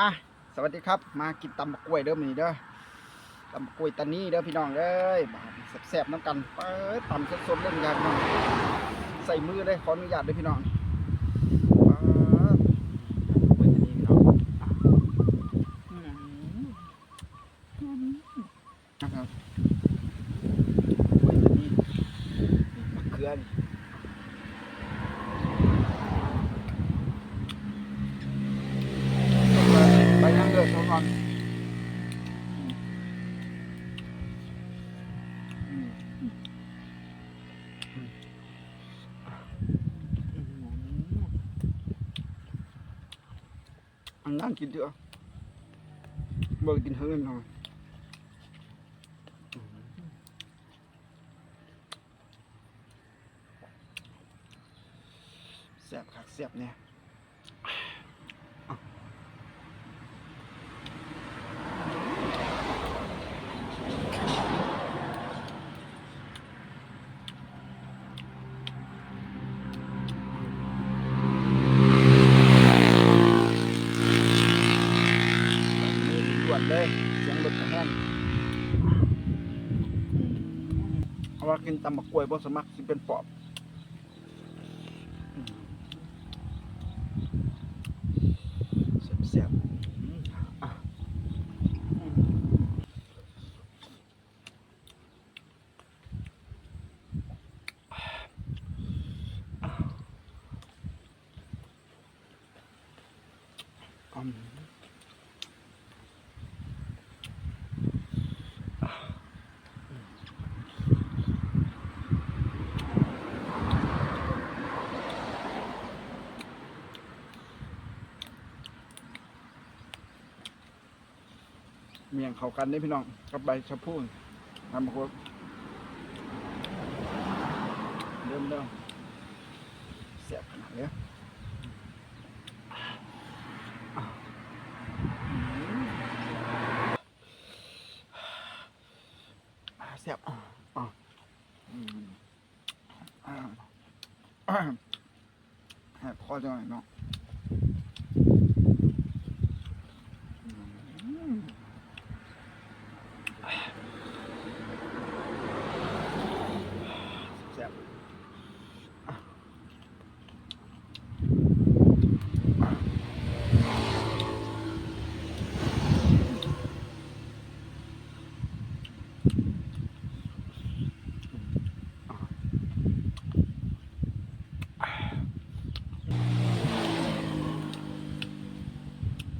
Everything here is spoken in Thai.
อะสวัสดีครับมากินตำบักกล้วยเด้อมนี้เด้อตำบักกล้วยตานี้เด้อพี่น้องเอ้ยบาดแสบๆน้ำกันเปิดตำสดๆเรื่องยากน้องใส่มือเลยขออนุญาตด้วยพี่น้องนะครับ อันนั้นกินเถอะเบิกกินเฮิร์นหน่อยแซ่บคักแซ่บเนี่ย มือด่วนเลยเสียงรถกระแทกเอาว่ากินตำบักกล้วยบ่สมัครสิเป็นปอบแซ่บอืมอะอืมอืม เมียงเขากันได้พี่น้องกับใบชะพูนทำมาโคตรเริ่มเริ่มเสียบขนาดเนี้ยเสียบอะอะอืมอะอะแหบคอจังหน่อยเนาะอืม แซ่บอะอะอะ